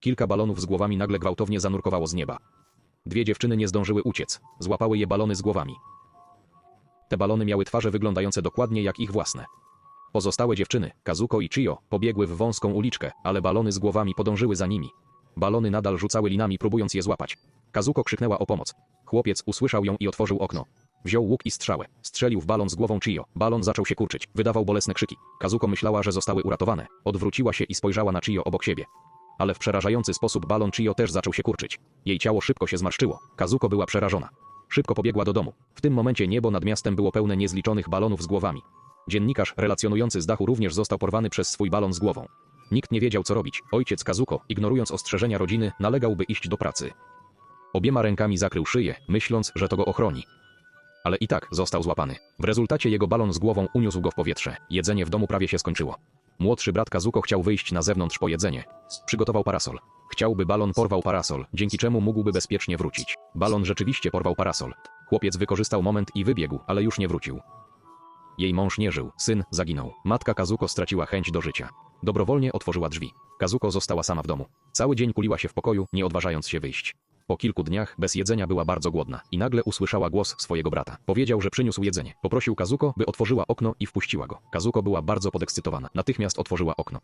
Kilka balonów z głowami nagle gwałtownie zanurkowało z nieba. Dwie dziewczyny nie zdążyły uciec. Złapały je balony z głowami. Te balony miały twarze wyglądające dokładnie jak ich własne. Pozostałe dziewczyny, Kazuko i Chio, pobiegły w wąską uliczkę, ale balony z głowami podążyły za nimi. Balony nadal rzucały linami, próbując je złapać. Kazuko krzyknęła o pomoc. Chłopiec usłyszał ją i otworzył okno. Wziął łuk i strzałę. Strzelił w balon z głową Chio. Balon zaczął się kurczyć. Wydawał bolesne krzyki. Kazuko myślała, że zostały uratowane. Odwróciła się i spojrzała na Chio obok siebie. Ale w przerażający sposób balon Chio też zaczął się kurczyć. Jej ciało szybko się zmarszczyło. Kazuko była przerażona. Szybko pobiegła do domu. W tym momencie niebo nad miastem było pełne niezliczonych balonów z głowami. Dziennikarz relacjonujący z dachu również został porwany przez swój balon z głową. Nikt nie wiedział co robić. Ojciec Kazuko, ignorując ostrzeżenia rodziny, nalegał by iść do pracy. Obiema rękami zakrył szyję, myśląc, że to go ochroni. Ale i tak został złapany. W rezultacie jego balon z głową uniósł go w powietrze. Jedzenie w domu prawie się skończyło. Młodszy brat Kazuko chciał wyjść na zewnątrz po jedzenie. Przygotował parasol. Chciałby balon porwał parasol, dzięki czemu mógłby bezpiecznie wrócić. Balon rzeczywiście porwał parasol. Chłopiec wykorzystał moment i wybiegł, ale już nie wrócił. Jej mąż nie żył, syn zaginął. Matka Kazuko straciła chęć do życia. Dobrowolnie otworzyła drzwi. Kazuko została sama w domu. Cały dzień kuliła się w pokoju, nie odważając się wyjść. Po kilku dniach bez jedzenia była bardzo głodna i nagle usłyszała głos swojego brata. Powiedział, że przyniósł jedzenie. Poprosił Kazuko, by otworzyła okno i wpuściła go. Kazuko była bardzo podekscytowana. Natychmiast otworzyła okno.